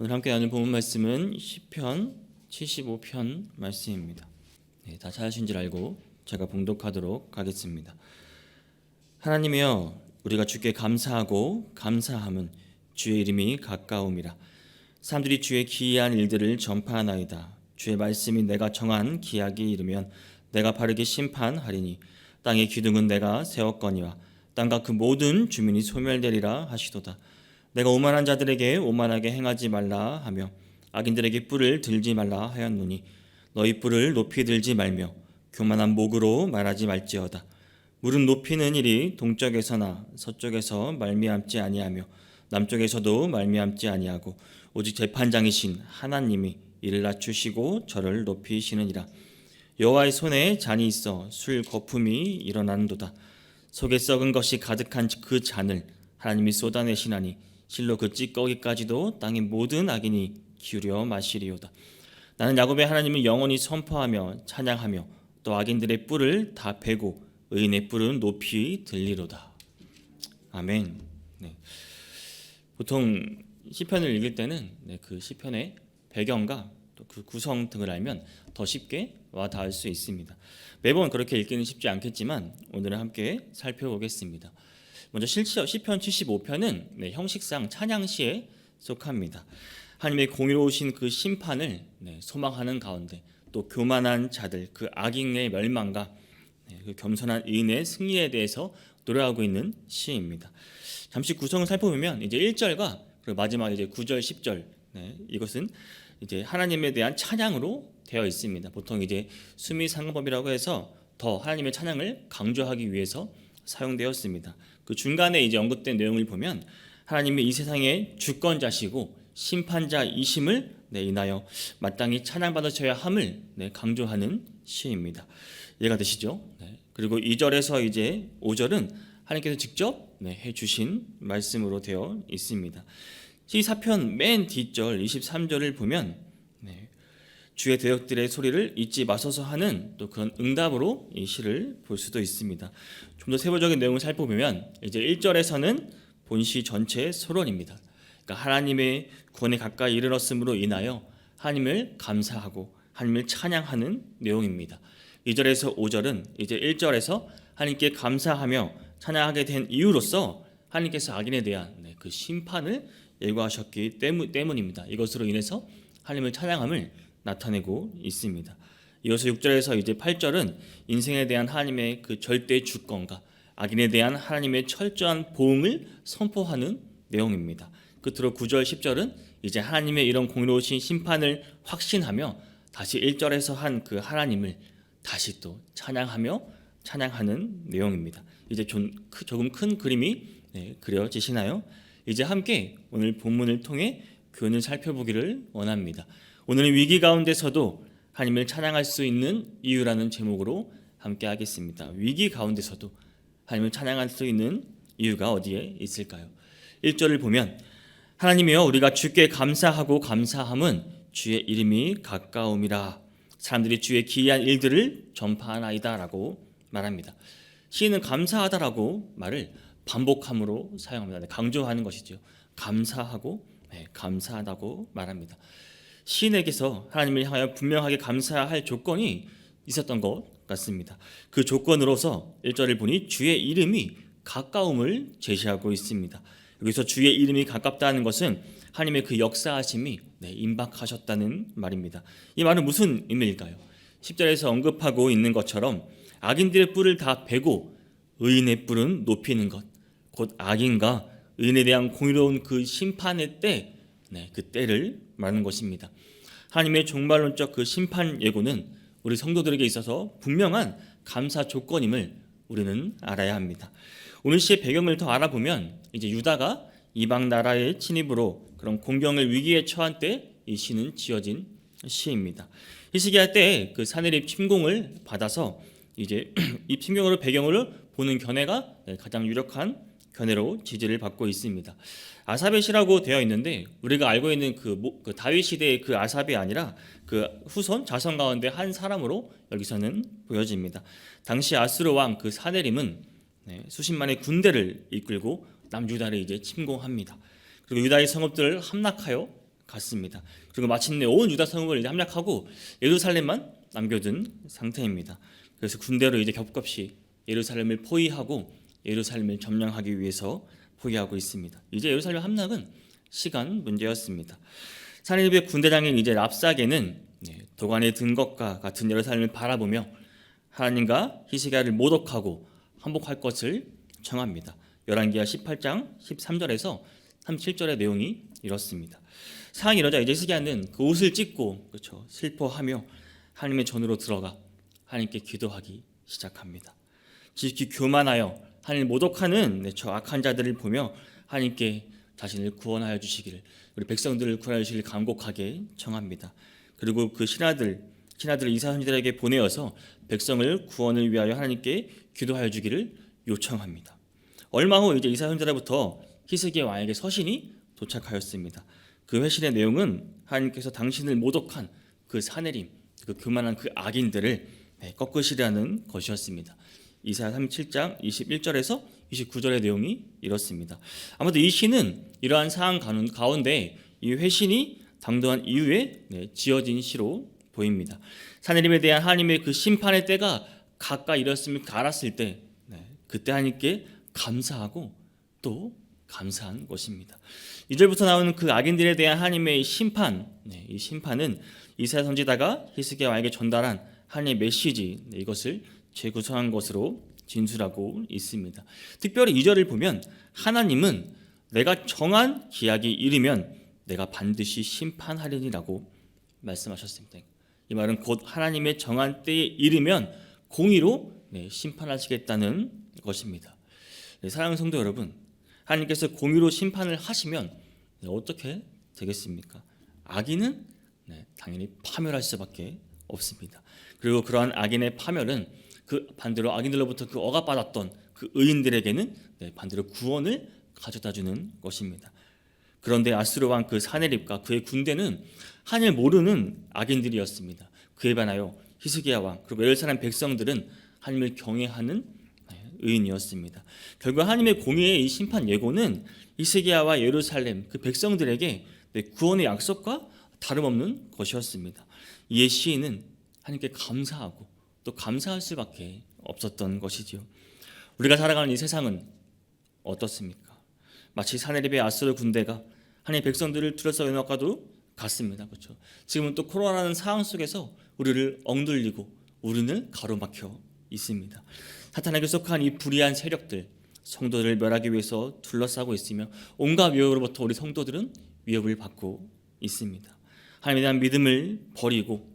오늘 함께 나눌 본문 말씀은 시편 75편 말씀입니다. 네, 다 찾으신 줄 알고 제가 봉독하도록 하겠습니다. 하나님이여 우리가 주께 감사하고 감사함은 주의 이름이 가까움이라 사람들이 주의 기이한 일들을 전파하나이다 주의 말씀이 내가 정한 기약이 이르면 내가 바르게 심판하리니 땅의 기둥은 내가 세웠거니와 땅과 그 모든 주민이 소멸되리라 하시도다 내가 오만한 자들에게 오만하게 행하지 말라 하며 악인들에게 뿔을 들지 말라 하였노니 너희 뿔을 높이 들지 말며 교만한 목으로 말하지 말지어다. 무릎 높이는 일이 동쪽에서나 서쪽에서 말미암지 아니하며 남쪽에서도 말미암지 아니하고 오직 재판장이신 하나님이 이를 낮추시고 저를 높이시느니라. 여호와의 손에 잔이 있어 술 거품이 일어나는도다. 속에 썩은 것이 가득한 그 잔을 하나님이 쏟아내시나니 실로 그 찌꺼기까지도 땅의 모든 악인이 기울여 마시리오다 나는 야곱의 하나님을 영원히 선포하며 찬양하며 또 악인들의 뿔을 다 베고 의인의 뿔은 높이 들리로다. 아멘. 네. 보통 시편을 읽을 때는 네, 그 시편의 배경과 또 그 구성 등을 알면 더 쉽게 와 닿을 수 있습니다. 매번 그렇게 읽기는 쉽지 않겠지만 오늘은 함께 살펴보겠습니다. 먼저 시편 75편은 네, 형식상 찬양시에 속합니다. 하나님의 공의로우신 그 심판을 네, 소망하는 가운데 또 교만한 자들 그 악인의 멸망과 네, 그 겸손한 의인의 승리에 대해서 노래하고 있는 시입니다. 잠시 구성을 살펴보면 이제 1절과 그리고 마지막 이제 9절, 10절 네, 이것은 이제 하나님에 대한 찬양으로 되어 있습니다. 보통 이제 수미 상법이라고 해서 더 하나님의 찬양을 강조하기 위해서 사용되었습니다. 그 중간에 이제 언급된 내용을 보면 하나님이 이 세상의 주권자시고 심판자이심을 네, 인하여 마땅히 찬양받으셔야 함을 네, 강조하는 시입니다. 이해가 되시죠? 네. 그리고 2절에서 이제 5절은 하나님께서 직접 네, 해주신 말씀으로 되어 있습니다. 시사편 맨 뒷절 23절을 보면 네, 주의 대역들의 소리를 잊지 마소서 하는 또 그런 응답으로 이 시를 볼 수도 있습니다. 좀 더 세부적인 내용을 살펴보면 이제 1절에서는 본시 전체의 소론입니다. 그러니까 하나님의 구원에 가까이 이르렀음으로 인하여 하나님을 감사하고 하나님을 찬양하는 내용입니다. 2절에서 5절은 이제 1절에서 하나님께 감사하며 찬양하게 된 이유로서 하나님께서 악인에 대한 네, 그 심판을 예고하셨기 때문입니다. 이것으로 인해서 하나님을 찬양함을 나타내고 있습니다. 이어서 6절에서 이제 8절은 인생에 대한 하나님의 그 절대 주권과 악인에 대한 하나님의 철저한 보응을 선포하는 내용입니다. 끝으로 9절 10절은 이제 하나님의 이런 공의로우신 심판을 확신하며 다시 1절에서 한 그 하나님을 다시 또 찬양하며 찬양하는 내용입니다. 이제 좀 조금 큰 그림이 네, 그려지시나요? 이제 함께 오늘 본문을 통해 교훈을 살펴보기를 원합니다. 오늘은 위기 가운데서도 하나님을 찬양할 수 있는 이유라는 제목으로 함께 하겠습니다. 위기 가운데서도 하나님을 찬양할 수 있는 이유가 어디에 있을까요? 1절을 보면 하나님이여 우리가 주께 감사하고 감사함은 주의 이름이 가까움이라 사람들이 주의 기이한 일들을 전파하나이다라고 말합니다. 시인은 감사하다라고 말을 반복함으로 사용합니다. 강조하는 것이죠. 감사하고 네, 감사하다고 말합니다. 시인에게서 하나님을 향하여 분명하게 감사할 조건이 있었던 것 같습니다. 그 조건으로서 1절을 보니 주의 이름이 가까움을 제시하고 있습니다. 여기서 주의 이름이 가깝다는 것은 하나님의 그 역사하심이 네, 임박하셨다는 말입니다. 이 말은 무슨 의미일까요? 10절에서 언급하고 있는 것처럼 악인들의 뿔을 다 베고 의인의 뿔은 높이는 것, 곧 악인과 의인에 대한 공의로운 그 심판의 때, 네, 그 때를 말하는 것입니다. 하나님의 종말론적 그 심판 예고는 우리 성도들에게 있어서 분명한 감사 조건임을 우리는 알아야 합니다. 오늘 시의 배경을 더 알아보면 이제 유다가 이방 나라의 침입으로 그런 공경을 위기에 처한 때 이 시는 지어진 시입니다. 히스기야 때그 사내립 침공을 받아서 이제 이 침공으로 배경으로 보는 견해가 가장 유력한 견해로 지지를 받고 있습니다. 아삽의 시라고 되어 있는데 우리가 알고 있는 그, 그 다윗 시대의 그 아삽이 아니라 그 후손 자손 가운데 한 사람으로 여기서는 보여집니다. 당시 아스로 왕 그 사내림은 네, 수십만의 군대를 이끌고 남유다를 이제 침공합니다. 그리고 유다의 성읍들을 함락하여 갔습니다. 그리고 마침내 온 유다 성읍을 이제 함락하고 예루살렘만 남겨둔 상태입니다. 그래서 군대로 이제 겹겹이 예루살렘을 포위하고 예루살렘을 점령하기 위해서 포위하고 있습니다. 이제 예루살렘 함락은 시간 문제였습니다. 사내립의 군대장인 이제 랍사게는 네, 도관에 든 것과 같은 예루살렘을 바라보며 하나님과 히스기야를 모독하고 항복할 것을 청합니다. 열왕기하 18장 13절에서 37절의 내용이 이렇습니다. 상황이 이러자 이제 히스기야는 그 옷을 찢고 그렇죠 슬퍼하며 하나님의 전으로 들어가 하나님께 기도하기 시작합니다. 지극히 교만하여 하나님 모독하는 네, 저 악한 자들을 보며 하나님께 자신을 구원하여 주시기를 우리 백성들을 구원하여 주시기를 간곡하게 청합니다. 그리고 그 신하들 신하들을 이사 선지자에게 보내어서 백성을 구원을 위하여 하나님께 기도하여 주기를 요청합니다. 얼마 후 이제 이사 선지자로부터 히스기야 왕에게 서신이 도착하였습니다. 그 회신의 내용은 하나님께서 당신을 모독한 그 사내림, 그 교만한 그 악인들을 네, 꺾으시라는 것이었습니다. 이사야 37장 21절에서 29절의 내용이 이렇습니다. 아무튼 이 시는 이러한 상황 가운데 이 회신이 당도한 이후에 네, 지어진 시로 보입니다. 사내림에 대한 하나님의 그 심판의 때가 가까이 이뤘음을 알았을 때 네, 그때 하나님께 감사하고 또 감사한 것입니다. 2절부터 나오는 그 악인들에 대한 하나님의 심판, 네, 이 심판은 이사야 선지자가 히스기야 왕에게 전달한 하나님의 메시지 네, 이것을 재구성한 것으로 진술하고 있습니다. 특별히 2절을 보면 하나님은 내가 정한 기약이 이르면 내가 반드시 심판하리니라고 말씀하셨습니다. 이 말은 곧 하나님의 정한 때에 이르면 공의로 네, 심판하시겠다는 것입니다. 네, 사랑하는 성도 여러분, 하나님께서 공의로 심판을 하시면 네, 어떻게 되겠습니까? 악인은 네, 당연히 파멸할 수밖에 없습니다. 그리고 그러한 악인의 파멸은 그 반대로 악인들로부터 그 억압받았던 그 의인들에게는 네, 반대로 구원을 가져다 주는 것입니다. 그런데 아스로 왕그 사네립과 그의 군대는 하늘 모르는 악인들이었습니다. 그에 반하여 히스기야 왕 그리고 예루살렘 백성들은 하나님을 경외하는 네, 의인이었습니다. 결국 하나님의 공의의 이 심판 예고는 히스기야와 예루살렘 그 백성들에게 네, 구원의 약속과 다름없는 것이었습니다. 이에 시인은 하나님께 감사하고 또 감사할 수밖에 없었던 것이지요. 우리가 살아가는 이 세상은 어떻습니까? 마치 사내립의 아스르 군대가 하나님 백성들을 둘러싸여 놓아도 같습니다. 그렇죠? 지금은 또 코로나라는 상황 속에서 우리를 엉들리고 우리는 가로막혀 있습니다. 사탄에게 속한 이 불의한 세력들 성도들을 멸하기 위해서 둘러싸고 있으며 온갖 위협으로부터 우리 성도들은 위협을 받고 있습니다. 하나님에 대한 믿음을 버리고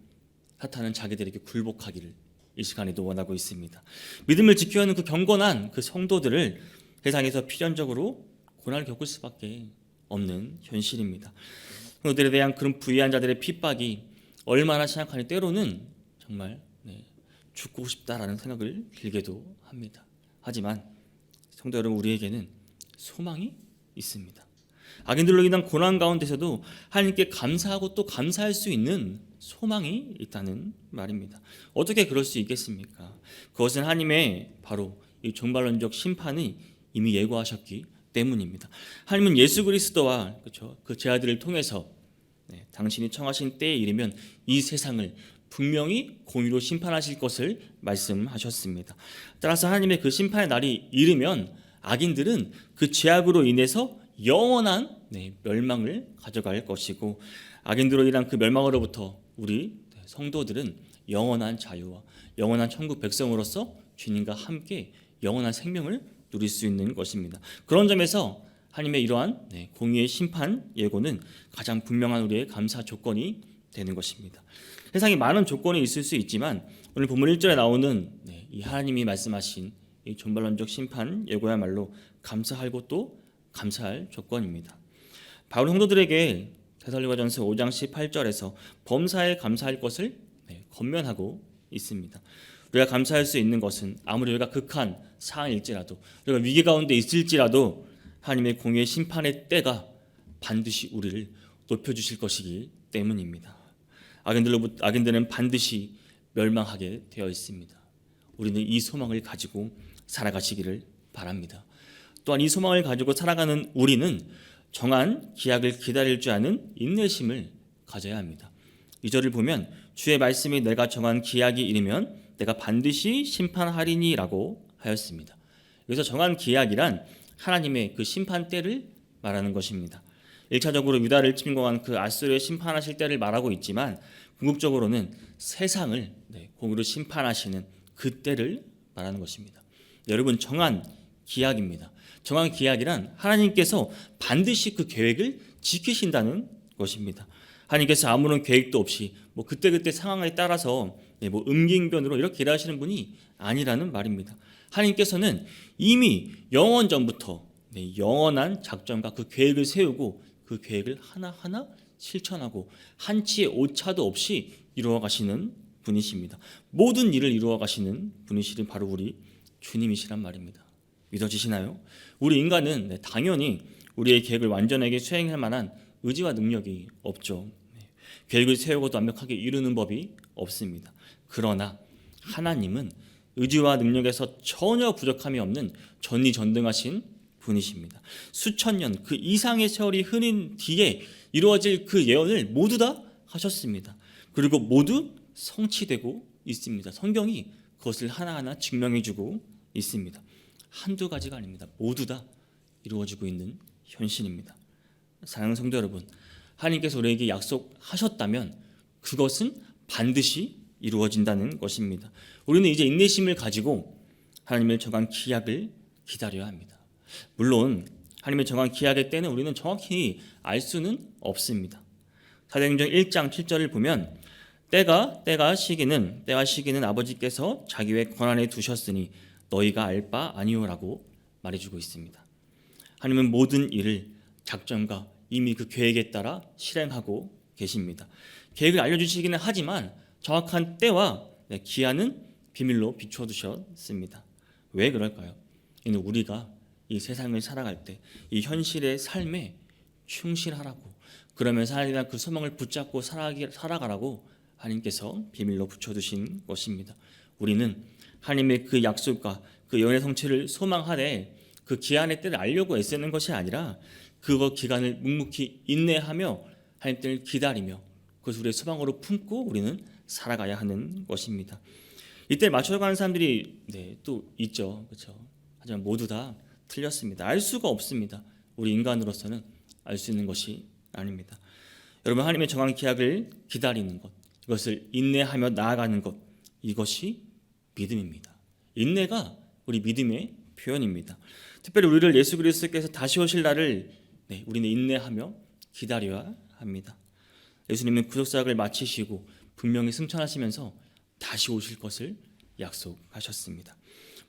사탄은 자기들에게 굴복하기를 이 시간에도 원하고 있습니다. 믿음을 지켜야 하는 그 경건한 그 성도들을 세상에서 필연적으로 고난을 겪을 수밖에 없는 현실입니다. 성도들에 대한 그런 부유한 자들의 핍박이 얼마나 심각하니 때로는 정말 네, 죽고 싶다라는 생각을 들게도 합니다. 하지만 성도 여러분 우리에게는 소망이 있습니다. 악인들로 인한 고난 가운데서도 하나님께 감사하고 또 감사할 수 있는 소망이 있다는 말입니다. 어떻게 그럴 수 있겠습니까? 그것은 하나님의 바로 이 종말론적 심판이 이미 예고하셨기 때문입니다. 하나님은 예수 그리스도와 그렇죠? 그 제아들을 통해서 네, 당신이 청하신 때에 이르면 이 세상을 분명히 공의로 심판하실 것을 말씀하셨습니다. 따라서 하나님의 그 심판의 날이 이르면 악인들은 그 죄악으로 인해서 영원한 네, 멸망을 가져갈 것이고 악인들로 인한 그 멸망으로부터 우리 성도들은 영원한 자유와 영원한 천국 백성으로서 주님과 함께 영원한 생명을 누릴 수 있는 것입니다. 그런 점에서 하나님의 이러한 네, 공의의 심판 예고는 가장 분명한 우리의 감사 조건이 되는 것입니다. 세상에 많은 조건이 있을 수 있지만 오늘 본문 1절에 나오는 네, 이 하나님이 말씀하신 이 존발론적 심판 예고야말로 감사하고 또 감사할 조건입니다. 바울 성도들에게 데살리가전서 5장 18절에서 범사에 감사할 것을 네, 권면하고 있습니다. 우리가 감사할 수 있는 것은 아무리 우리가 극한 상황일지라도 우리가 위기 가운데 있을지라도 하나님의 공의 심판의 때가 반드시 우리를 높여주실 것이기 때문입니다. 악인들로 악인들은 반드시 멸망하게 되어 있습니다. 우리는 이 소망을 가지고 살아가시기를 바랍니다. 또한 이 소망을 가지고 살아가는 우리는 정한 기약을 기다릴 줄 아는 인내심을 가져야 합니다. 이 절을 보면 주의 말씀이 내가 정한 기약이 이르면 내가 반드시 심판하리니라고 하였습니다. 여기서 정한 기약이란 하나님의 그 심판 때를 말하는 것입니다. 1차적으로 유다를 침공한 그 아수르의 심판하실 때를 말하고 있지만 궁극적으로는 세상을 네, 공으로 심판하시는 그 때를 말하는 것입니다. 여러분 정한 기약입니다. 정한 기약이란 하나님께서 반드시 그 계획을 지키신다는 것입니다. 하나님께서 아무런 계획도 없이 뭐 그때그때 상황에 따라서 네, 뭐 음긴변으로 이렇게 일하시는 분이 아니라는 말입니다. 하나님께서는 이미 영원 전부터 네, 영원한 작전과 그 계획을 세우고 그 계획을 하나하나 실천하고 한치의 오차도 없이 이루어 가시는 분이십니다. 모든 일을 이루어 가시는 분이시린 바로 우리 주님이시란 말입니다. 믿어지시나요? 우리 인간은 네, 당연히 우리의 계획을 완전하게 수행할 만한 의지와 능력이 없죠. 네, 계획을 세우고도 완벽하게 이루는 법이 없습니다. 그러나 하나님은 의지와 능력에서 전혀 부족함이 없는 전리전능하신 분이십니다. 수천 년 그 이상의 세월이 흐른 뒤에 이루어질 그 예언을 모두 다 하셨습니다. 그리고 모두 성취되고 있습니다. 성경이 그것을 하나하나 증명해주고 있습니다. 한두 가지가 아닙니다. 모두 다 이루어지고 있는 현실입니다. 사랑하는 성도 여러분, 하나님께서 우리에게 약속하셨다면 그것은 반드시 이루어진다는 것입니다. 우리는 이제 인내심을 가지고 하나님의 정한 기약을 기다려야 합니다. 물론 하나님의 정한 기약의 때는 우리는 정확히 알 수는 없습니다. 사도행전 1장 7절을 보면 때가 때가 시기는 때와 시기는 아버지께서 자기의 권한에 두셨으니 너희가 알 바 아니오라고 말해주고 있습니다. 하나님은 모든 일을 작전과 이미 그 계획에 따라 실행하고 계십니다. 계획을 알려주시기는 하지만 정확한 때와 네, 기한은 비밀로 비춰두셨습니다. 왜 그럴까요? 이는 우리가 이 세상을 살아갈 때 이 현실의 삶에 충실하라고 그러면서 하나님의 그 소망을 붙잡고 살아가라고 하나님께서 비밀로 붙여두신 것입니다. 우리는 하나님의 그 약속과 그 연의 성취를 소망하되 그 기한의 때를 알려고 애쓰는 것이 아니라 그거 기간을 묵묵히 인내하며 하나님 때를 기다리며 그것을 우리의 소망으로 품고 우리는 살아가야 하는 것입니다. 이때 맞춰가는 사람들이 네, 또 있죠, 그렇죠. 하지만 모두 다 틀렸습니다. 알 수가 없습니다. 우리 인간으로서는 알 수 있는 것이 아닙니다. 여러분 하나님의 정한 계약을 기다리는 것, 이것을 인내하며 나아가는 것, 이것이 믿음입니다. 인내가 우리 믿음의 표현입니다. 특별히 우리를 예수 그리스도께서 다시 오실 날을 네, 우리는 인내하며 기다려야 합니다. 예수님은 구속사역을 마치시고 분명히 승천하시면서 다시 오실 것을 약속하셨습니다.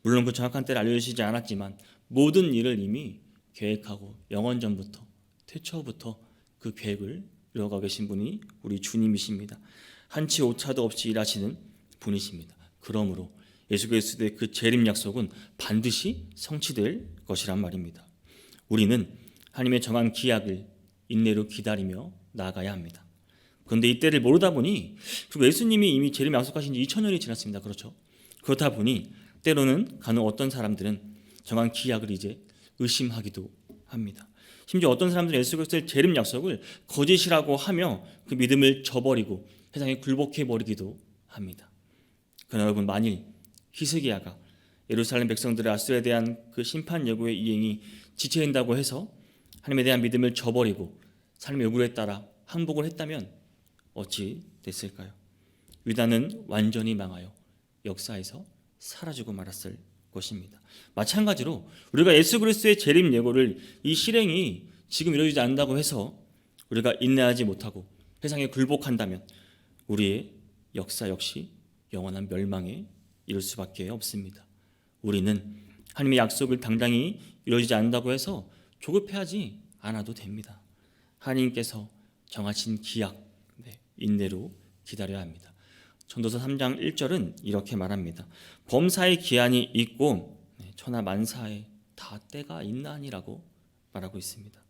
물론 그 정확한 때를 알려주시지 않았지만 모든 일을 이미 계획하고 영원 전부터 태초부터 그 계획을 이루어가 계신 분이 우리 주님이십니다. 한치 오차도 없이 일하시는 분이십니다. 그러므로 예수 그리스도의 그 재림 약속은 반드시 성취될 것이란 말입니다. 우리는 하나님의 정한 기약을 인내로 기다리며 나아가야 합니다. 그런데 이때를 모르다 보니 그리고 예수님이 이미 재림 약속하신 지 2000년이 지났습니다. 그렇죠? 그렇다 보니 때로는 간혹 어떤 사람들은 정한 기약을 이제 의심하기도 합니다. 심지어 어떤 사람들은 예수 그리스도의 재림 약속을 거짓이라고 하며 그 믿음을 저버리고 세상에 굴복해 버리기도 합니다. 그러나 여러분 만일 히스기야가 예루살렘 백성들의 아수에 대한 그 심판 예고의 이행이 지체된다고 해서 하나님에 대한 믿음을 저버리고 삶의 요구에 따라 항복을 했다면 어찌 됐을까요? 유다는 완전히 망하여 역사에서 사라지고 말았을 것입니다. 마찬가지로 우리가 예수 그리스도의 재림 예고를 이 실행이 지금 이루어지지 않는다고 해서 우리가 인내하지 못하고 세상에 굴복한다면 우리의 역사 역시 영원한 멸망에 이를 수밖에 없습니다. 우리는 하나님의 약속을 당당히 이루어지지 않는다고 해서 조급해하지 않아도 됩니다. 하나님께서 정하신 기약, 네, 인내로 기다려야 합니다. 전도서 3장 1절은 이렇게 말합니다. 범사의 기한이 있고 네, 천하 만사에 다 때가 있나니라고 말하고 있습니다.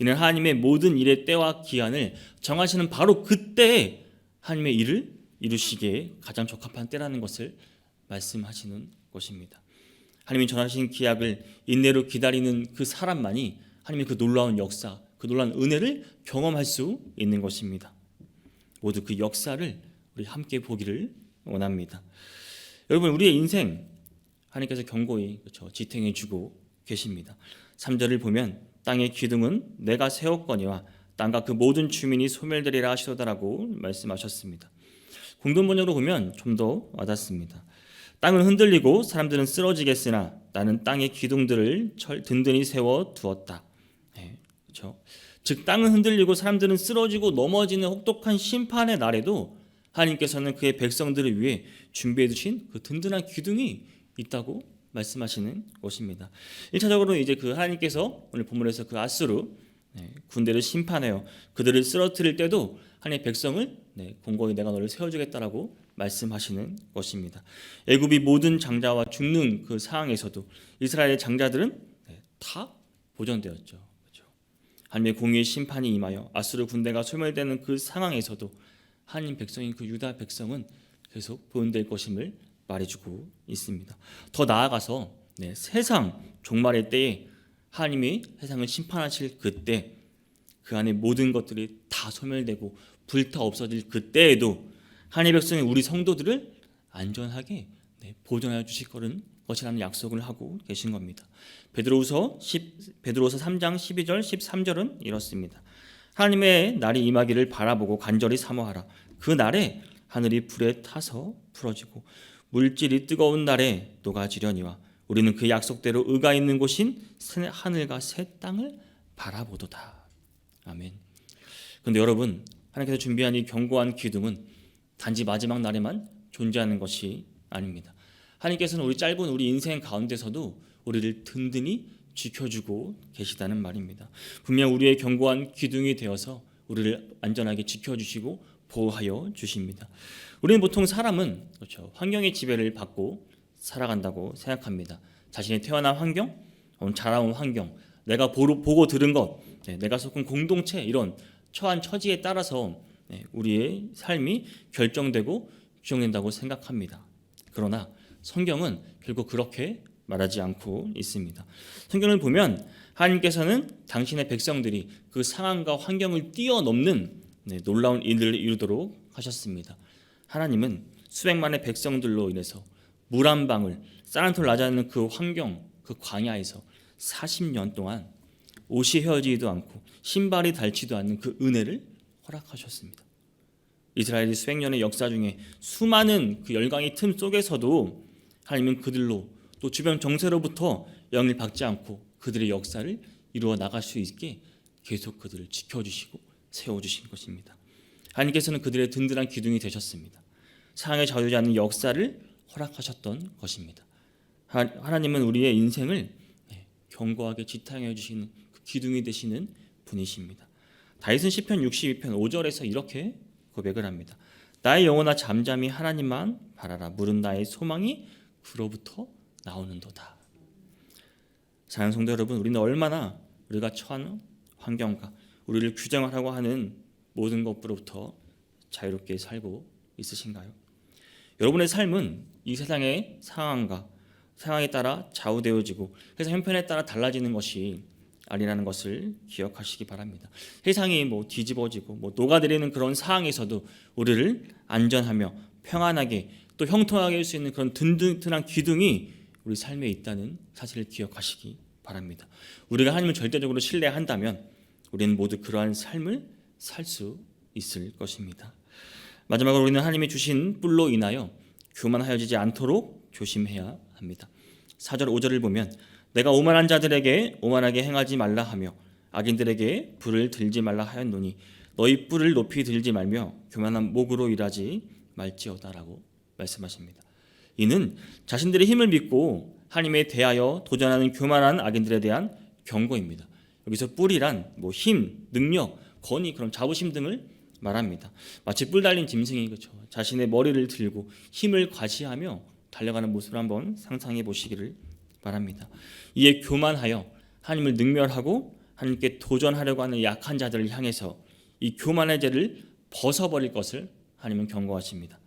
이는 하나님의 모든 일의 때와 기한을 정하시는 바로 그때에 하나님의 일을 이루시기에 가장 적합한 때라는 것을 말씀하시는 것입니다. 하나님이 전하신 기약을 인내로 기다리는 그 사람만이 하나님의 그 놀라운 역사, 그 놀란 은혜를 경험할 수 있는 것입니다. 모두 그 역사를 우리 함께 보기를 원합니다. 여러분 우리의 인생 하나님께서 경고히 그렇죠 지탱해 주고 계십니다. 3절을 보면 땅의 기둥은 내가 세웠거니와 땅과 그 모든 주민이 소멸되리라 하시도다라고 말씀하셨습니다. 공동 번역으로 보면 좀 더 와닿습니다. 땅은 흔들리고 사람들은 쓰러지겠으나 나는 땅의 기둥들을 철 든든히 세워 두었다. 네, 그렇죠. 즉 땅은 흔들리고 사람들은 쓰러지고 넘어지는 혹독한 심판의 날에도 하나님께서는 그의 백성들을 위해 준비해 두신 그 든든한 기둥이 있다고 말씀하시는 것입니다. 1차적으로 이제 그 하나님께서 오늘 본문에서 그 아수르 네, 군대를 심판해요. 그들을 쓰러뜨릴 때도 하나님의 백성을 네, 공고히 내가 너를 세워주겠다라고 말씀하시는 것입니다. 애굽이 모든 장자와 죽는 그 상황에서도 이스라엘의 장자들은 네, 다 보존되었죠. 그렇죠? 하나님의 공의의 심판이 임하여 아수르 군대가 소멸되는 그 상황에서도 하나님 백성인 그 유다 백성은 계속 보존될 것임을 말해주고 있습니다. 더 나아가서 네, 세상 종말의 때에 하나님이 세상을 심판하실 그때 그 안에 모든 것들이 다 소멸되고 불타 없어질 그때에도 하나님의 백성이 우리 성도들을 안전하게 네, 보존하여 주실 거는 것이라는 약속을 하고 계신 겁니다. 베드로후서 10 베드로후서 3장 12절 13절은 이렇습니다. 하나님의 날이 임하기를 바라보고 간절히 사모하라. 그 날에 하늘이 불에 타서 풀어지고 물질이 뜨거운 날에 녹아지려니와 우리는 그 약속대로 의가 있는 곳인 하늘과 새 땅을 바라보도다. 아멘. 그런데 여러분 하나님께서 준비한 이 견고한 기둥은 단지 마지막 날에만 존재하는 것이 아닙니다. 하나님께서는 우리 짧은 우리 인생 가운데서도 우리를 든든히 지켜주고 계시다는 말입니다. 분명 우리의 견고한 기둥이 되어서 우리를 안전하게 지켜주시고 보호하여 주십니다. 우리는 보통 사람은 그렇죠 환경의 지배를 받고 살아간다고 생각합니다. 자신이 태어난 환경, 자라온 환경, 내가 보고 들은 것, 네, 내가 속한 공동체 이런 처한 처지에 따라서 네, 우리의 삶이 결정되고 규정된다고 생각합니다. 그러나 성경은 결국 그렇게 말하지 않고 있습니다. 성경을 보면 하나님께서는 당신의 백성들이 그 상황과 환경을 뛰어넘는 네, 놀라운 일을 이루도록 하셨습니다. 하나님은 수백만의 백성들로 인해서 물 한 방울 쌀한톨 나지 않는 그 환경 그 광야에서 40년 동안 옷이 헤어지지도 않고 신발이 닳지도 않는 그 은혜를 허락하셨습니다. 이스라엘이 수백 년의 역사 중에 수많은 그 열강의 틈 속에서도 하나님은 그들로 또 주변 정세로부터 영을 받지 않고 그들의 역사를 이루어 나갈 수 있게 계속 그들을 지켜주시고 세워주신 것입니다. 하나님께서는 그들의 든든한 기둥이 되셨습니다. 상황에 좌우지 않는 역사를 허락하셨던 것입니다. 하나님은 우리의 인생을 네, 견고하게 지탱해 주시는 그 기둥이 되시는 분이십니다. 다윗은 시편 62편 5절에서 이렇게 고백을 합니다. 나의 영혼아 잠잠히 하나님만 바라라. 물은 나의 소망이 그로부터 나오는도다. 사랑 성도 여러분, 우리는 얼마나 우리가 처한 환경과 우리를 규정하라고 하는 모든 것부터 자유롭게 살고 있으신가요? 여러분의 삶은 이 세상의 상황과 상황에 따라 좌우되어지고 세상 형편에 따라 달라지는 것이 아니라는 것을 기억하시기 바랍니다. 세상이 뭐 뒤집어지고 뭐 녹아내리는 그런 상황에서도 우리를 안전하며 평안하게 또 형통하게 할 수 있는 그런 든든한 기둥이 우리 삶에 있다는 사실을 기억하시기 바랍니다. 우리가 하나님을 절대적으로 신뢰한다면 우리는 모두 그러한 삶을 살 수 있을 것입니다. 마지막으로 우리는 하나님이 주신 뿔로 인하여 교만하여지지 않도록 조심해야 합니다. 4절 5절을 보면 내가 오만한 자들에게 오만하게 행하지 말라 하며 악인들에게 불을 들지 말라 하였노니 너희 뿔을 높이 들지 말며 교만한 목으로 일하지 말지어다라고 말씀하십니다. 이는 자신들의 힘을 믿고 하나님에 대하여 도전하는 교만한 악인들에 대한 경고입니다. 여기서 뿔이란 뭐 힘, 능력, 권위, 그런 자부심 등을 말합니다. 마치 뿔 달린 짐승이 그렇죠. 자신의 머리를 들고 힘을 과시하며 달려가는 모습을 한번 상상해 보시기를 바랍니다. 이에 교만하여 하나님을 능멸하고 하나님께 도전하려고 하는 약한 자들을 향해서 이 교만의 죄를 벗어버릴 것을 하나님은 경고하십니다.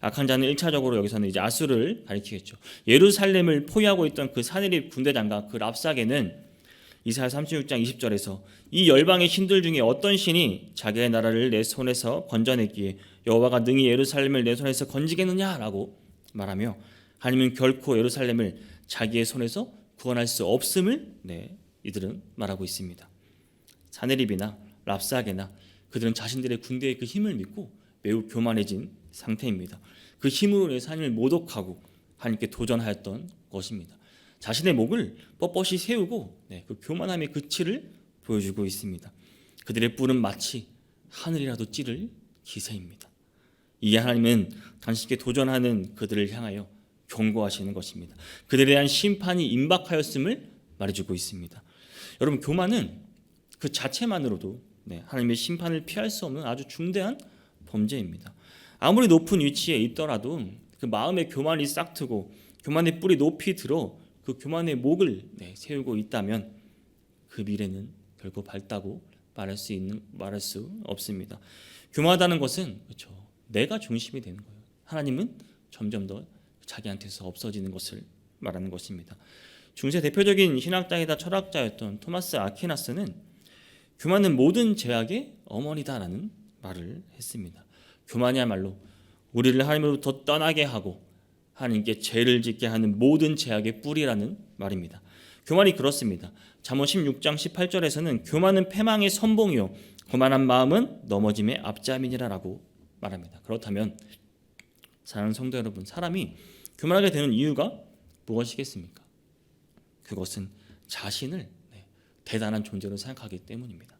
악한 자는 일차적으로 여기서는 이제 아수를 가리키겠죠. 예루살렘을 포위하고 있던 그 사내립 군대장과 그 랍사게는 이사야 36장 20절에서 이 열방의 신들 중에 어떤 신이 자기의 나라를 내 손에서 건져냈기에 여호와가 능히 예루살렘을 내 손에서 건지겠느냐라고 말하며 하나님은 결코 예루살렘을 자기의 손에서 구원할 수 없음을 네, 이들은 말하고 있습니다. 사내립이나 랍사게나 그들은 자신들의 군대의 그 힘을 믿고 매우 교만해진 상태입니다. 그 힘으로 인해서 하나님을 모독하고 하나님께 도전하였던 것입니다. 자신의 목을 뻣뻣이 세우고 네, 그 교만함의 그치를 보여주고 있습니다. 그들의 뿔은 마치 하늘이라도 찌를 기세입니다. 이에 하나님은 당신께 도전하는 그들을 향하여 경고하시는 것입니다. 그들에 대한 심판이 임박하였음을 말해주고 있습니다. 여러분 교만은 그 자체만으로도 네, 하나님의 심판을 피할 수 없는 아주 중대한 범죄입니다. 아무리 높은 위치에 있더라도 그 마음의 교만이 싹트고 교만의 뿔이 높이 들어 그 교만의 목을 네, 세우고 있다면 그 미래는 결코 밝다고 말할 수 있는 말할 수 없습니다. 교만하다는 것은 그렇죠. 내가 중심이 되는 거예요. 하나님은 점점 더 자기한테서 없어지는 것을 말하는 것입니다. 중세 대표적인 신학자이다 철학자였던 토마스 아퀴나스는 교만은 모든 죄악의 어머니다라는 말을 했습니다. 교만이야말로 우리를 하나님으로부터 떠나게 하고 하나님께 죄를 짓게 하는 모든 죄악의 뿌리라는 말입니다. 교만이 그렇습니다. 잠언 16장 18절에서는 교만은 패망의 선봉이요 교만한 마음은 넘어짐의 앞자민이라라고 말합니다. 그렇다면 사랑하는 성도 여러분, 사람이 교만하게 되는 이유가 무엇이겠습니까? 그것은 자신을 네, 대단한 존재로 생각하기 때문입니다.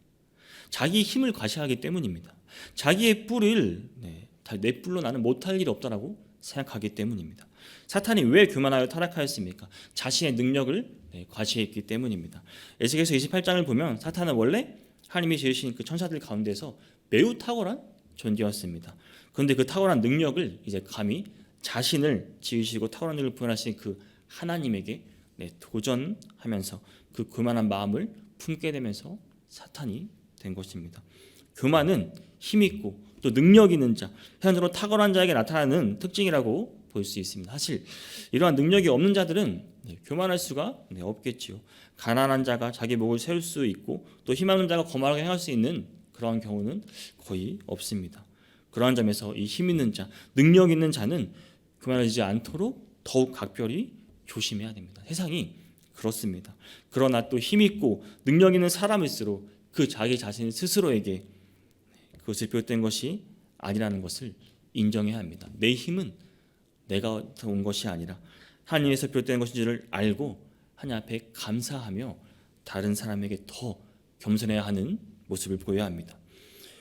자기 힘을 과시하기 때문입니다. 자기의 뿔을 네, 내 뿔로 나는 못할 일이 없다라고 생각하기 때문입니다. 사탄이 왜 교만하여 타락하였습니까? 자신의 능력을 네, 과시했기 때문입니다. 에스겔서 28장을 보면 사탄은 원래 하나님이 지으신 그 천사들 가운데서 매우 탁월한 존재였습니다. 그런데 그 탁월한 능력을 이제 감히 자신을 지으시고 탁월한 일을 부여하신 그 하나님에게 네, 도전하면서 그 교만한 마음을 품게 되면서 사탄이 된 것입니다. 교만은 힘 있고 또 능력 있는 자, 현으로 탁월한 자에게 나타나는 특징이라고 볼 수 있습니다. 사실 이러한 능력이 없는 자들은 네, 교만할 수가 네, 없겠지요. 가난한 자가 자기 목을 세울 수 있고 또 힘없는 자가 거만하게 행할 수 있는 그러한 경우는 거의 없습니다. 그러한 점에서 이 힘 있는 자, 능력 있는 자는 교만하지 않도록 더욱 각별히 조심해야 됩니다. 세상이 그렇습니다. 그러나 또 힘 있고 능력 있는 사람일수록 그 자기 자신 스스로에게 그것을 비롯된 것이 아니라는 것을 인정해야 합니다. 내 힘은 내가 온 것이 아니라 하나님에서 비롯된 것인지를 알고 하나님 앞에 감사하며 다른 사람에게 더 겸손해야 하는 모습을 보여야 합니다.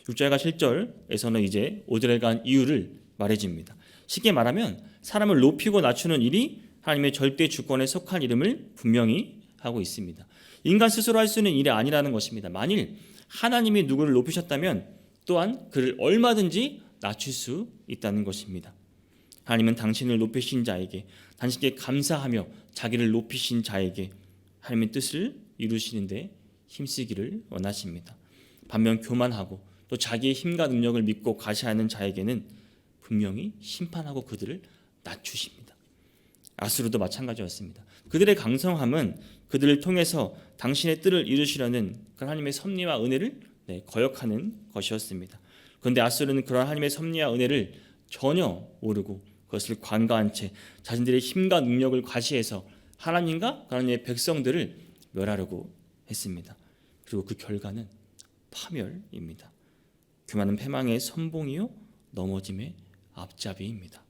6절과 7절에서는 이제 오드레간 이유를 말해줍니다. 쉽게 말하면 사람을 높이고 낮추는 일이 하나님의 절대 주권에 속한 이름을 분명히 하고 있습니다. 인간 스스로 할 수 있는 일이 아니라는 것입니다. 만일 하나님이 누구를 높이셨다면 또한 그를 얼마든지 낮출 수 있다는 것입니다. 하나님은 당신을 높이신 자에게 당신께 감사하며 자기를 높이신 자에게 하나님의 뜻을 이루시는데 힘쓰기를 원하십니다. 반면 교만하고 또 자기의 힘과 능력을 믿고 가시하는 자에게는 분명히 심판하고 그들을 낮추십니다. 아수르도 마찬가지였습니다. 그들의 강성함은 그들을 통해서 당신의 뜻을 이루시려는 그 하나님의 섭리와 은혜를 네, 거역하는 것이었습니다. 그런데 아수르는 그런 하나님의 섭리와 은혜를 전혀 모르고 그것을 관가한 채 자신들의 힘과 능력을 과시해서 하나님과 하나님의 백성들을 멸하려고 했습니다. 그리고 그 결과는 파멸입니다. 교만은 패망의 선봉이요 넘어짐의 앞잡이입니다.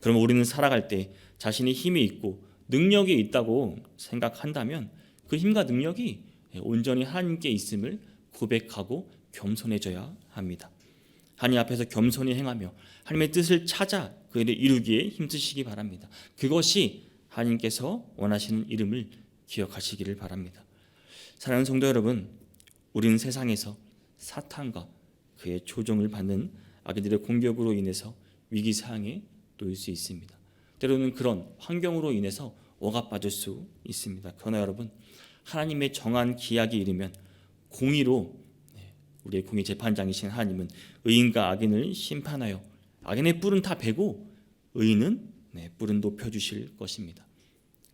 그럼 우리는 살아갈 때 자신이 힘이 있고 능력이 있다고 생각한다면 그 힘과 능력이 온전히 하나님께 있음을 고백하고 겸손해져야 합니다. 하나님 앞에서 겸손히 행하며 하나님의 뜻을 찾아 그 일을 이루기에 힘쓰시기 바랍니다. 그것이 하나님께서 원하시는 이름을 기억하시기를 바랍니다. 사랑하는 성도 여러분, 우리는 세상에서 사탄과 그의 조종을 받는 아기들의 공격으로 인해서 위기 상황에 놓일 수 있습니다. 때로는 그런 환경으로 인해서 억압받을 수 있습니다. 그러나 여러분, 하나님의 정한 기약이 이르면 공의로 네, 우리의 공의 재판장이신 하나님은 의인과 악인을 심판하여 악인의 뿔은 다 베고 의인은 네, 뿔은 높여 주실 것입니다.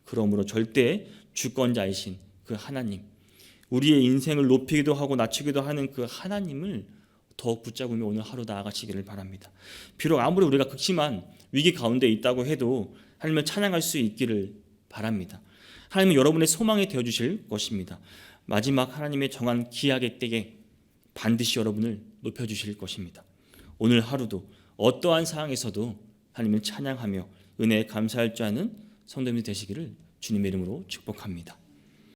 그러므로 절대 주권자이신 그 하나님, 우리의 인생을 높이기도 하고 낮추기도 하는 그 하나님을 더욱 붙잡으며 오늘 하루 나아가시기를 바랍니다. 비록 아무리 우리가 극심한 위기 가운데 있다고 해도 하나님을 찬양할 수 있기를 바랍니다. 하나님은 여러분의 소망이 되어 주실 것입니다. 마지막 하나님의 정한 기약의 때에 반드시 여러분을 높여 주실 것입니다. 오늘 하루도 어떠한 상황에서도 하나님을 찬양하며 은혜에 감사할 줄 아는 성도님이 되시기를 주님의 이름으로 축복합니다.